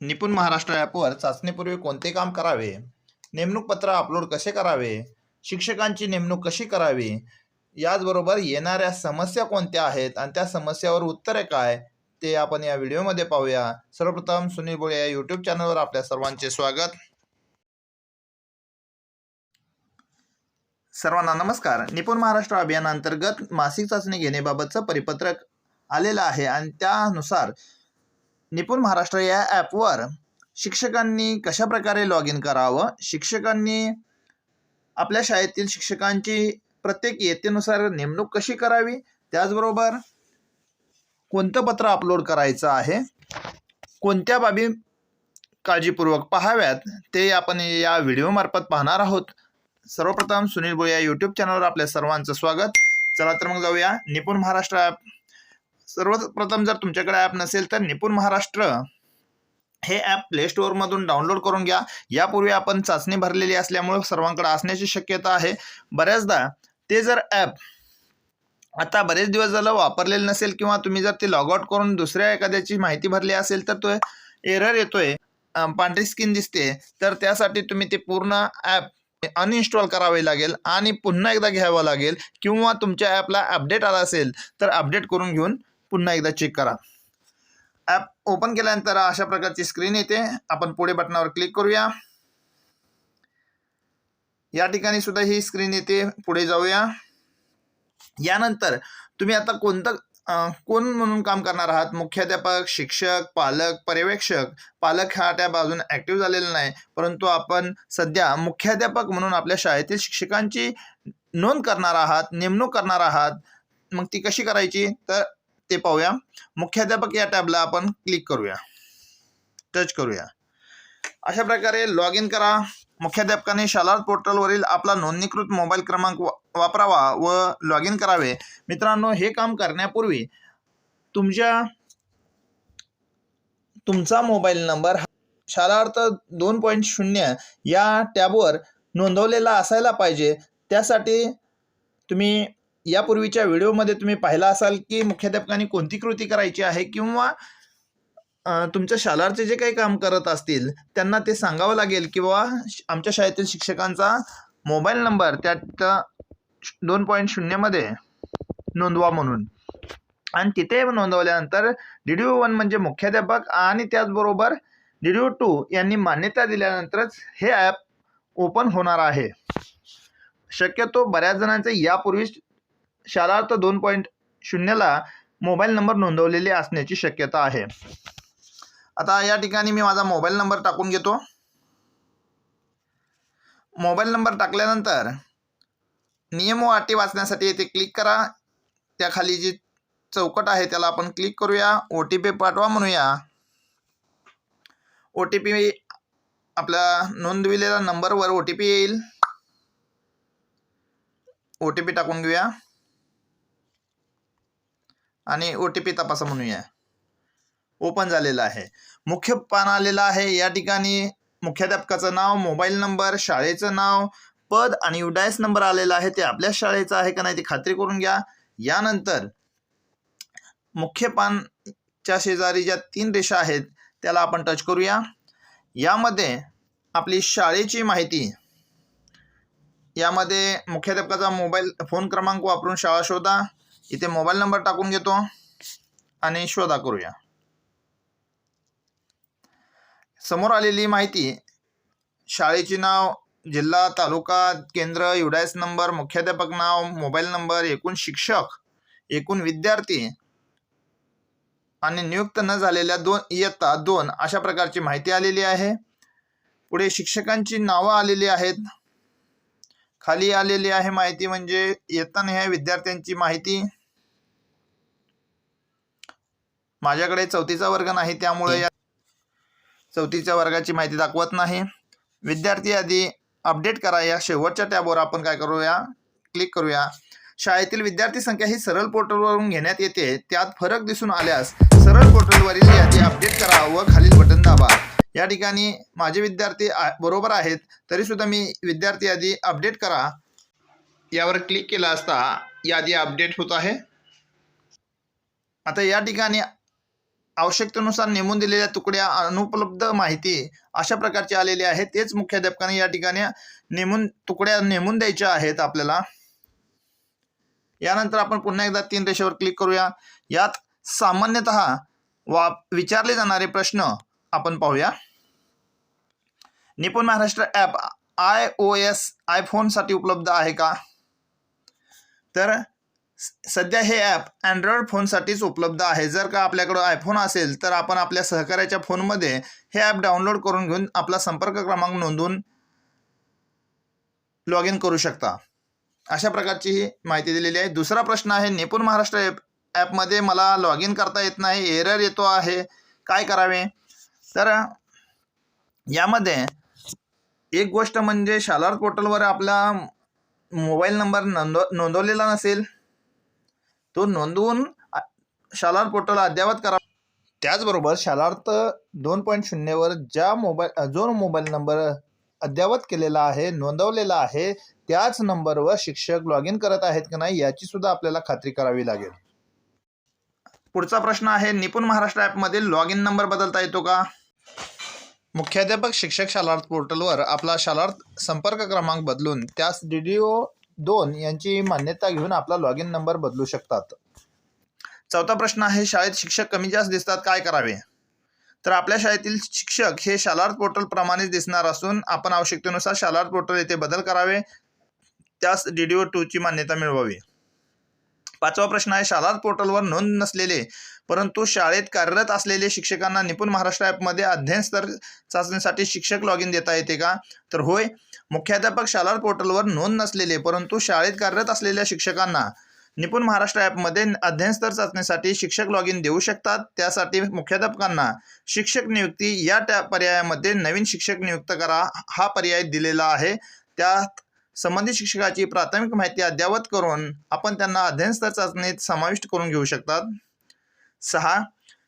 निपुण महाराष्ट्र ॲपवर चाचणीपूर्वी कोणते काम करावे? नेमणूक पत्र अपलोड कसे करावे? शिक्षकांची नेमणूक कशी करावी? याचबरोबर येणाऱ्या समस्या कोणत्या आहेत आणि त्या समस्यावर उत्तरे काय? ते आपण या व्हिडिओमध्ये पाहूया. सर्वप्रथम सुनील बोळे या यूट्यूब चॅनलवर आपल्या सर्वांचे स्वागत. सर्वांना नमस्कार. निपुण महाराष्ट्र अभियानांतर्गत मासिक चाचणी घेण्याबाबतचं परिपत्रक आलेलं आहे आणि त्यानुसार निपुण महाराष्ट्र या ॲपवर शिक्षकांनी कशा प्रकारे लॉग इन करावं? शिक्षकांनी आपल्या शाळेतील शिक्षकांची प्रत्येक इयत्तेनुसार नेमणूक कशी करावी? त्याचबरोबर कोणतं पत्र अपलोड करायचं आहे? कोणत्या बाबी काळजीपूर्वक पाहाव्यात? ते आपण या व्हिडिओमार्फत पाहणार आहोत. सर्वप्रथम सुनील बोया या यूट्यूब चॅनलवर आपल्या सर्वांचं स्वागत. चला तर मग जाऊया निपुण महाराष्ट्र ॲप सर्वप्रथम जर तुमच्याकडे ॲप नसेल तर निपुण महाराष्ट्र हे ॲप प्ले स्टोअरमधून डाउनलोड करून घ्या. यापूर्वी आपण चाचणी भरलेली असल्यामुळे सर्वांकडे असण्याची शक्यता आहे. बऱ्याचदा ते जर ॲप आता बरेच दिवस झालं वापरलेलं नसेल किंवा तुम्ही जर ते लॉग आउट करून दुसऱ्या एखाद्याची माहिती भरली असेल तर तो एरर येतोय. पांढरी स्किन दिसते. तर त्यासाठी तुम्ही ते पूर्ण ॲप अनइन्स्टॉल करावे लागेल आणि पुन्हा एकदा घ्यावं लागेल किंवा तुमच्या ॲपला अपडेट आला असेल तर अपडेट करून घेऊन पुन्हा एकदा चेक करा. ॲप ओपन केल्यानंतर अशा प्रकारची स्क्रीन येते. आपण पुढे बटनावर क्लिक करूया. या ठिकाणी सुद्धा ही स्क्रीन येते. पुढे जाऊया. यानंतर तुम्ही आता कोणतं कोण म्हणून काम करणार आहात? मुख्याध्यापक शिक्षक पालक पर्यवेक्षक? पालक हा टॅब अजून ॲक्टिव्ह झालेला नाही. परंतु आपण सध्या मुख्याध्यापक म्हणून आपल्या शाळेतील शिक्षकांची नोंद करणार आहात नेमणूक करणार आहात. मग ती कशी करायची? तर ते पाहूया. मुख्याध्यापक या टॅबला आपण क्लिक करूया. टच करूया. अशा प्रकारे लॉग इन करा. मुख्याध्यापकाने शालार पोर्टलवरील आपला नोंदणीकृत मोबाईल क्रमांक वापरावा व लॉग इन करावे. मित्रांनो हे काम करण्यापूर्वी तुमच्या तुमचा मोबाईल नंबर शालार्थ दोन पॉईंट शून्य या टॅबवर नोंदवलेला असायला पाहिजे. त्यासाठी तुम्ही यापूर्वीच्या व्हिडिओमध्ये तुम्ही पाहिला असाल की मुख्याध्यापकांनी कोणती कृती करायची आहे किंवा तुमच्या शालारचे जे काही काम करत असतील त्यांना ते सांगावं लागेल किंवा श- आमच्या शाळेतील शिक्षकांचा मोबाईल नंबर त्यात दोन पॉईंट शून्यमध्ये नोंदवा म्हणून. आणि तिथे नोंदवल्यानंतर डी डी ओ वन म्हणजे मुख्याध्यापक आणि त्याचबरोबर डी डी टू यांनी मान्यता दिल्यानंतरच हे ॲप ओपन होणार आहे. शक्यतो बऱ्याच जणांचे यापूर्वीच शालार्थ दोन पॉईंट शून्यला मोबाईल नंबर नोंदवलेले असण्याची शक्यता आहे. आता या ठिकाणी मी माझा मोबाईल नंबर टाकून घेतो. मोबाईल नंबर टाकल्यानंतर नियम व अटी वाचण्यासाठी येथे क्लिक करा. त्याखाली जी चौकट आहे त्याला आपण क्लिक करूया. ओ टी पी पाठवा म्हणूया. ओ टी पी आपल्या नोंदविलेल्या नंबरवर ओ टी पी येईल. ओ टी पी टाकून घेऊया. आणि ओ टी पी तपासा म्हणूया ओपन झालेलं आहे. मुख्य पान आलेलं आहे. या ठिकाणी मुख्याध्यापकाचं नाव मोबाईल नंबर शाळेचं नाव पद आणि युडायस नंबर आलेला आहे. ते आपल्या शाळेचं आहे का नाही ती खात्री करून घ्या. यानंतर मुख्य पानच्या शेजारी ज्या तीन रेषा आहेत त्याला आपण टच करूया. यामध्ये आपली शाळेची माहिती. यामध्ये मुख्याध्यापकाचा मोबाईल फोन क्रमांक वापरून शाळा शोधा. इथे मोबाईल नंबर टाकून घेतो आणि शोधा करूया. समोर आलेली माहिती शाळेचे नाव जिल्हा तालुका केंद्र युडायस नंबर मुख्याध्यापक नाव मोबाईल नंबर एकूण शिक्षक एकूण विद्यार्थी आणि नियुक्त न झालेल्या दोन इयत्ता दोन अशा प्रकारची माहिती आलेली आहे. पुढे शिक्षकांची नावं आलेली आहेत. खाली आलेली आहे माहिती म्हणजे इयत्ता न्याय विद्यार्थ्यांची माहिती. माझ्याकडे चौथीचा वर्ग नाही त्यामुळे या चौथीच्या वर्गाची माहिती दाखवत नाही. विद्यार्थी यादी अपडेट करा या शेवटच्या टॅबवर आपण काय करूया? क्लिक करूया. शाळेतील विद्यार्थी संख्या ही सरळ पोर्टलवरून घेण्यात येते. त्यात फरक दिसून आल्यास सरळ पोर्टलवरील यादी अपडेट करा व खालील बटन दाबा. या ठिकाणी माझे विद्यार्थी बरोबर आहेत तरी सुद्धा मी विद्यार्थी यादी अपडेट करा. यावर क्लिक केला असता यादी अपडेट होत आहे. आता या ठिकाणी आवश्यकतेनुसार नेमून दिलेल्या तुकड्या अनुपलब्ध माहिती अशा प्रकारची आलेली आहे. तेच मुख्याध्यापकाने या ठिकाणी नेमून तुकड्या नेमून द्यायच्या आहेत आपल्याला. यानंतर आपण पुन्हा एकदा तीन रेषेवर क्लिक करूया. यात सामान्यतः वा विचारले जाणारे प्रश्न आपण पाहूया. Nipun Maharashtra app I O S आयफोनसाठी उपलब्ध आहे का? तर सध्या हे ॲप अँड्रॉइड फोनसाठीच उपलब्ध आहे. जर का आपल्याकडं आयफोन असेल तर आपण आपल्या सहकार्याच्या फोनमध्ये हे ॲप डाउनलोड करून घेऊन आपला संपर्क क्रमांक नोंदवून लॉग इन करू शकता. अशा प्रकारची ही माहिती दिलेली आहे. दुसरा प्रश्न आहे निपुण महाराष्ट्र ॲप ॲपमध्ये मला लॉग इन करता येत नाही एरर येतो आहे. काय करावे? तर यामध्ये एक गोष्ट म्हणजे शालार पोर्टलवर आपला मोबाईल नंबर नोंदव नोंदवलेला नसेल तो नोंदवून शालार पोर्टल अद्ययावत करा. त्याचबरोबर शालार्थ दोन पॉईंट शून्यवर ज्या मोबाईल जो मोबाईल नंबर अद्ययावत केलेला आहे नोंदवलेला आहे त्याच नंबरवर शिक्षक लॉग इन करत आहेत की नाही याची सुद्धा आपल्याला खात्री करावी लागेल. पुढचा प्रश्न आहे निपुण महाराष्ट्र ॲपमधील लॉग इन नंबर बदलता येतो का? मुख्याध्यापक शिक्षक शालार्थ पोर्टलवर आपला शालार्थ संपर्क क्रमांक बदलून त्यास डी डी ओ दोन यांची मान्यता घेऊन आपला लॉग इन नंबर बदलू शकतात. चौथा प्रश्न आहे शाळेत शिक्षक कमी जास्त दिसतात काय करावे? तर आपल्या शाळेतील शिक्षक हे शालार्थ पोर्टल प्रमाणेच दिसणार असून आपण आवश्यकतेनुसार शालार्थ पोर्टल येथे बदल करावे. त्यास डी डी ओ टूची मान्यता मिळवावी. पाचवा प्रश्न आहे शालार्थ पोर्टलवर नोंद नसलेले परंतु शाळेत कार्यरत असलेले शिक्षकांना निपुण महाराष्ट्र ॲपमध्ये अध्ययन स्तर चाचणीसाठी शिक्षक लॉग इन देता येते का? तर होय मुख्याध्यापक शालार पोर्टलवर नोंद नसलेले परंतु शाळेत कार्यरत असलेल्या शिक्षकांना निपुण महाराष्ट्र ॲपमध्ये अध्ययन स्तर चाचणीसाठी शिक्षक लॉग इन देऊ शकतात. त्यासाठी मुख्याध्यापकांना शिक्षक नियुक्ती या त्या पर्यायामध्ये नवीन शिक्षक नियुक्त करा हा पर्याय दिलेला आहे. त्यात संबंधित शिक्षकाची प्राथमिक माहिती अद्ययावत करून आपण त्यांना अध्ययन स्तर चाचणीत समाविष्ट करून घेऊ शकतात. सहा.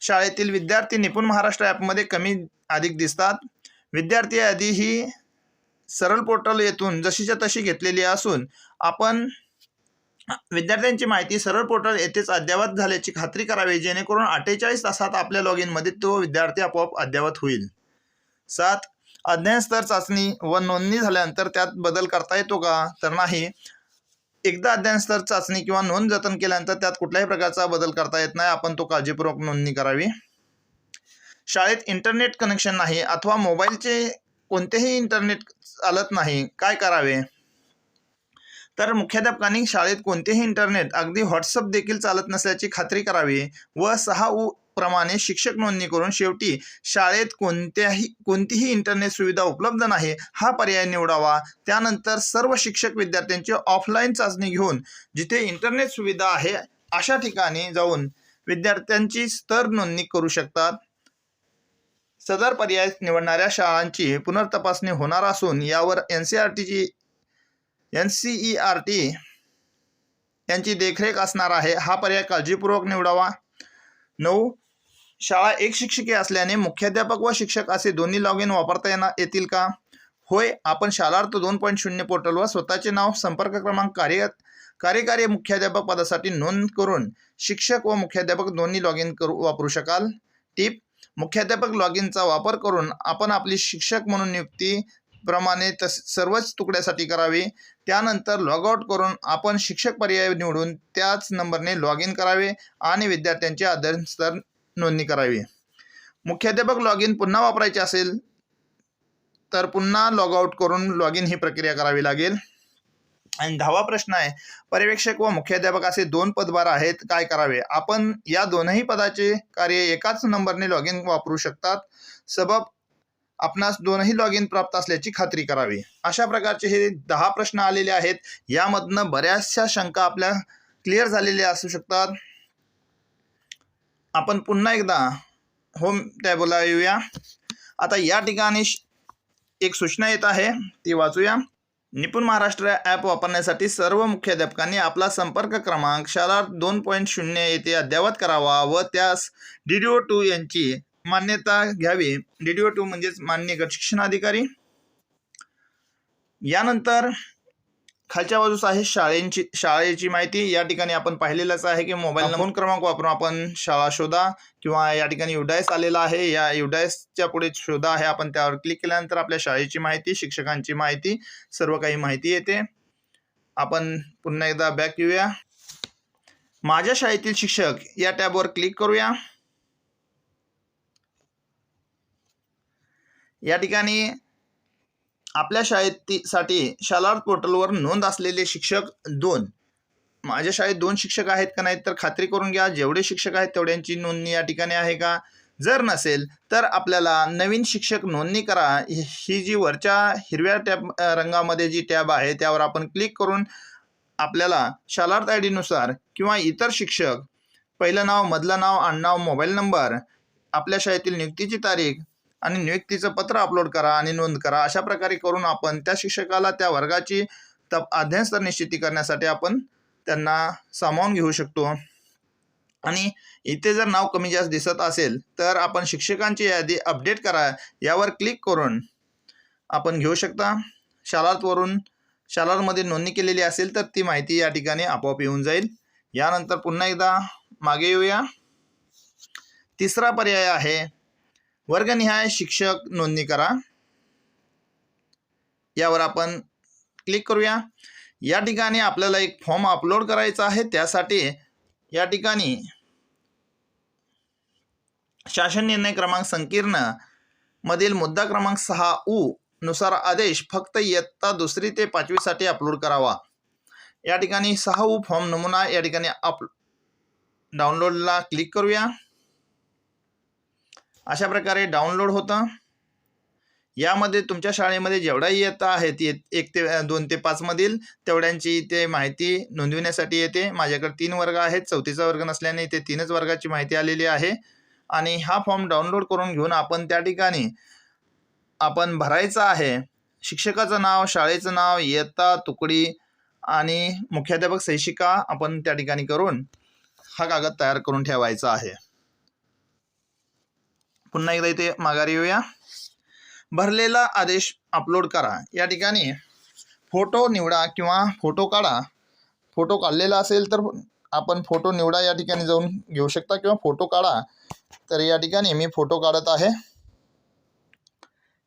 शाळेतील विद्यार्थी निपुण महाराष्ट्र ॲपमध्ये कमी अधिक दिसतात. विद्यार्थी यादी ही सरळ पोर्टल येथून जशीच्या तशी घेतलेली असून आपण विद्यार्थ्यांची माहिती सरळ पोर्टल येथेच अद्ययावत झाल्याची खात्री करावी जेणेकरून अठ्ठेचाळीस तासात आपल्या लॉग इनमध्ये तो विद्यार्थी आपोआप अद्ययावत होईल. सात. अध्ययन स्तर चाचणी व नोंदणी झाल्यानंतर त्यात बदल करता येतो का? तर नाही. एकदा अध्ययनस्तर चाचणी किंवा नोंद जतन केल्यानंतर त्यात कुठल्याही प्रकारचा बदल करता येत नाही. आपण तो काळजीपूर्वक नोंदणी करावी. शाळेत इंटरनेट कनेक्शन नाही अथवा मोबाईलचे कोणतेही इंटरनेट चालत नाही काय करावे? तर मुख्याध्यापकांनी शाळेत कोणतेही इंटरनेट अगदी व्हॉट्सअप देखील चालत नसल्याची खात्री करावी व सहा उ प्रमाणे शिक्षक नोंदणी करून शेवटी शाळेत कोणत्याही कोणतीही इंटरनेट सुविधा उपलब्ध नाही हा पर्याय निवडावा. त्यानंतर सर्व शिक्षक विद्यार्थ्यांची ऑफलाईन चाचणी घेऊन जिथे इंटरनेट सुविधा आहे अशा ठिकाणी जाऊन विद्यार्थ्यांची स्तर नोंदणी करू शकतात. सदर पर्याय निवडणाऱ्या शाळांची पुनर्तपासणी होणार असून यावर एन सी आर टीची N C E R T यांची देखरेख असणार आहे. हा पर्याय काळजीपूर्वक निवडावा. नऊ शाळा एक शिक्षिके असल्याने मुख्याध्यापक व शिक्षक असे दोन्ही लॉग इन वापरता येणार येतील का? होय आपण शालार्थ दोन पॉईंट शून्य पोर्टलवर स्वतःचे नाव संपर्क क्रमांक कार्य कार्यकारी मुख्याध्यापक पदासाठी नोंद करून शिक्षक व मुख्याध्यापक दोन्ही लॉग इन करू वापरू शकाल. टिप मुख्याध्यापक लॉग इनचा वापर करून आपण आपली शिक्षक म्हणून नियुक्ती प्रमाणे तस सर्वच तुकड्यासाठी करावे. त्यानंतर लॉग आउट करून आपण शिक्षक पर्याय निवडून त्याच नंबरने लॉग इन करावे आणि विद्यार्थ्यांचे आदरस्तर स्तर नोंदणी करावी. मुख्याध्यापक लॉग इन पुन्हा वापरायचे असेल तर पुन्हा लॉग आउट करून लॉग इन ही प्रक्रिया करावी लागेल. आणि दहावा प्रश्न आहे पर्यवेक्षक व मुख्याध्यापक असे दोन पदभार आहेत काय करावे? आपण या दोनही पदाचे कार्य एकाच नंबरने लॉग इन वापरू शकतात. सबब आपणास दोनही लॉग इन प्राप्त असल्याची खात्री करावी. अशा प्रकारचे हे दहा प्रश्न आलेले आहेत. यामधनं बऱ्याचशा शंका आपल्या क्लिअर झालेल्या असू शकतात. आपण पुन्हा एकदा होम टॅबला येऊया. आता या ठिकाणी श- एक सूचना येत आहे ती वाचूया. निपुण महाराष्ट्र ॲप वापरण्यासाठी सर्व मुख्याध्यापकांनी आपला संपर्क क्रमांक शाळा दोन पॉईंट शून्य येथे अद्ययावत करावा व त्यास डी डी ओ टू यांची मान्यता घ्यावी. डी डी ओ टू म्हणजेच मान्य गट शिक्षणाधिकारी. यानंतर खालच्या बाजूस आहे शाळेंची शाळेची माहिती. या ठिकाणी आपण पाहिलेलंच आहे की मोबाईल फोन क्रमांक वापरून आपण शाळा शोधा किंवा या ठिकाणी युडायस आलेला आहे. या युडायसच्या पुढे शोधा आहे. आपण त्यावर क्लिक केल्यानंतर आपल्या शाळेची माहिती शिक्षकांची माहिती सर्व काही माहिती येते. आपण पुन्हा एकदा बॅक येऊया. माझ्या शाळेतील शिक्षक या टॅबवर क्लिक करूया. या ठिकाणी आपल्या शाळेसाठी शालार पोर्टलवर नोंद असलेले शिक्षक दोन. माझ्या शाळेत दोन शिक्षक आहेत का नाहीत तर खात्री करून घ्या. जेवढे शिक्षक आहेत तेवढ्यांची नोंदणी या ठिकाणी आहे का? जर नसेल तर आपल्याला नवीन शिक्षक नोंदणी करा. ही ही जी वरच्या हिरव्या टॅब रंगामध्ये जी टॅब आहे त्यावर आपण क्लिक करून आपल्याला शालार्थ आय डीनुसार किंवा इतर शिक्षक पहिलं नाव मधलं नाव आडनाव मोबाईल नंबर आपल्या शाळेतील नियुक्तीची तारीख आणि नियुक्तीचं पत्र अपलोड करा आणि नोंद करा. अशा प्रकारे करून आपण त्या शिक्षकाला त्या वर्गाची तप अध्ययनस्तर निश्चिती करण्यासाठी आपण त्यांना सामावून घेऊ शकतो. आणि इथे जर नाव कमी जास्त दिसत असेल तर आपण शिक्षकांची यादी अपडेट करा. यावर क्लिक करून आपण घेऊ शकता. शालातवरून शालारमध्ये नोंदणी केलेली असेल तर ती माहिती या ठिकाणी आपोआप येऊन जाईल. यानंतर पुन्हा एकदा मागे येऊया. तिसरा पर्याय आहे वर्गनिहाय शिक्षक नोंदणी करा. यावर आपण क्लिक करूया. या ठिकाणी आपल्याला एक फॉर्म अपलोड करायचा आहे. त्यासाठी या ठिकाणी शासन निर्णय क्रमांक संकीर्ण मधील मुद्दा क्रमांक सहा उ नुसार आदेश फक्त इयत्ता दुसरी ते पाचवीसाठी अपलोड करावा. या ठिकाणी सहा उ फॉर्म नमुना या ठिकाणी अप डाउनलोडला क्लिक करूया. अशा प्रकारे डाउनलोड होतं. यामध्ये तुमच्या शाळेमध्ये जेवढा इयत्ता आहेत ये- एक ते दोन ते पाचमधील तेवढ्यांची इथे माहिती नोंदविण्यासाठी येते. माझ्याकडे तीन वर्ग आहेत चौथीचा वर्ग नसल्याने इथे तीनच वर्गाची माहिती आलेली आहे. आणि हा फॉर्म डाउनलोड करून घेऊन आपण त्या ठिकाणी आपण भरायचा आहे. शिक्षकाचं नाव शाळेचं नाव इयत्ता तुकडी आणि मुख्याध्यापक शैक्षिका आपण त्या ठिकाणी करून हा कागद तयार करून ठेवायचा आहे. पुन्हा एकदा इथे माघारी येऊया. भरलेला आदेश अपलोड करा. या ठिकाणी फोटो निवडा किंवा फोटो काढा. फोटो काढलेला असेल तर आपण फोटो निवडा या ठिकाणी जाऊन घेऊ शकता किंवा फोटो काढा. तर या ठिकाणी मी फोटो काढत आहे.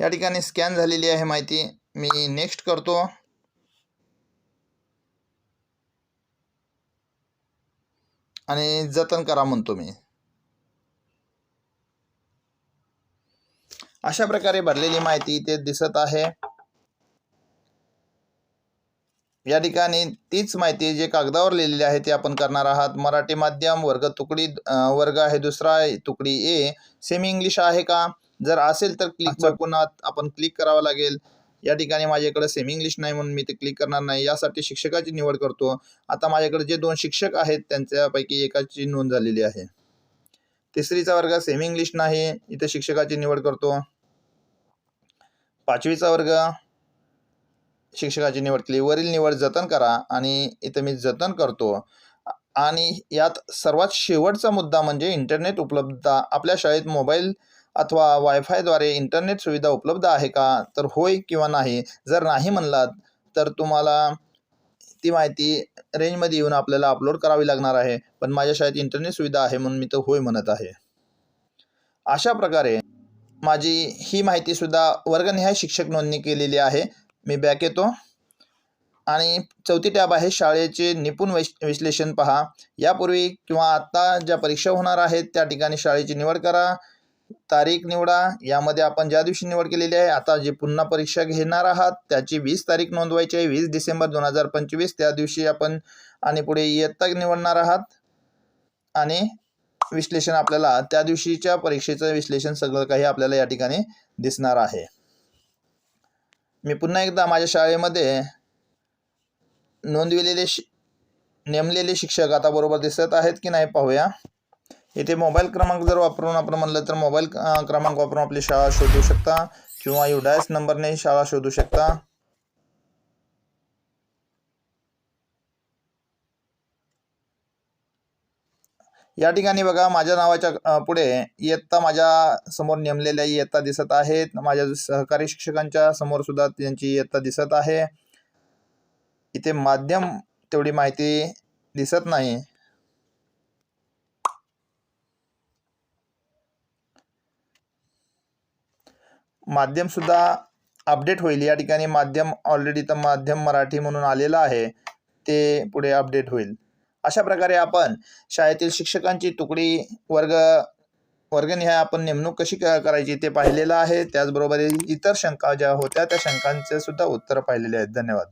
या ठिकाणी स्कॅन झालेली आहे माहिती. मी नेक्स्ट करतो. आणि जतन करा म्हणतो मी. अशा प्रकारे भरलेली माहिती इथे दिसत आहे. या ठिकाणी तीच माहिती जे कागदावर लिहिलेली आहे ते आपण करणार आहात. मराठी माध्यम वर्ग तुकडी वर्ग आहे दुसरा तुकडी ए. सेमी इंग्लिश आहे का? जर असेल तर क्लिक पुन्हा आपण क्लिक करावं लागेल. या ठिकाणी माझ्याकडे सेमी इंग्लिश नाही म्हणून मी ते क्लिक करणार नाही. यासाठी शिक्षकाची निवड करतो. आता माझ्याकडे जे दोन शिक्षक आहेत त्यांच्यापैकी एकाची नोंद झालेली आहे. तिसरीचा वर्ग सेमी इंग्लिश नाही इथे शिक्षकाची निवड करतो. पाचवीचा वर्ग शिक्षकाची निवड केली वरील निवड जतन करा आणि इथे मी जतन करतो. आणि यात सर्वात शेवटचा मुद्दा म्हणजे इंटरनेट उपलब्धता आपल्या शाळेत मोबाईल अथवा वायफायद्वारे इंटरनेट सुविधा उपलब्ध आहे का? तर होय किंवा नाही. जर नाही म्हणलात तर तुम्हाला ती माहिती रेंजमध्ये येऊन आपल्याला अपलोड करावी लागणार आहे. पण माझ्या शाळेत इंटरनेट सुविधा आहे म्हणून मी तर होय म्हणत आहे. अशा प्रकारे माझी ही माहितीसुद्धा वर्गनिहाय शिक्षक नोंदणी केलेली आहे. मी बॅक येतो. आणि चौथी टॅब आहे शाळेचे निपुण वैश विश्लेषण पहा. यापूर्वी किंवा आत्ता ज्या परीक्षा होणार आहेत त्या ठिकाणी शाळेची निवड करा. तारीख निवडा. यामध्ये आपण ज्या दिवशी निवड केलेली आहे आता जी पुन्हा परीक्षा घेणार आहात त्याची वीस तारीख नोंदवायची आहे. वीस डिसेंबर दोन हजार पंचवीस त्या दिवशी आपण आणि पुढे इयत्ता निवडणार आहात. आणि विश्लेषण आपल्याला त्या दिवशीच्या परीक्षेचं विश्लेषण सगळं काही आपल्याला या ठिकाणी दिसणार आहे. मी पुन्हा एकदा माझ्या शाळेमध्ये नोंदविलेले शि नेमलेले शिक्षक आता बरोबर दिसत आहेत की नाही पाहूया. इथे मोबाईल क्रमांक जर वापरून आपण म्हणलं तर मोबाईल क्रमांक वापरून आपली शाळा शोधू शकता किंवा युडायस नंबरने शाळा शोधू शकता. या ठिकाणी बघा माझ्या नावाच्या पुढे इयत्ता माझ्यासमोर नेमलेल्या इयत्ता दिसत आहेत. माझ्या सहकारी शिक्षकांच्या समोर सुद्धा त्यांची इयत्ता दिसत आहे. इथे माध्यम तेवढी माहिती दिसत नाही. माध्यमसुद्धा अपडेट होईल. या ठिकाणी माध्यम ऑलरेडी तर माध्यम मराठी म्हणून आलेलं आहे. ते पुढे अपडेट होईल. अशा प्रकारे आपण शाळेतील शिक्षकांची तुकडी वर्ग वर्गनिहाय आपण नेमणूक कशी क- करायची ते पाहिलेलं आहे. त्याचबरोबर इतर शंका ज्या होत्या त्या शंकांचे सुद्धा उत्तर पाहिलेले आहेत. धन्यवाद.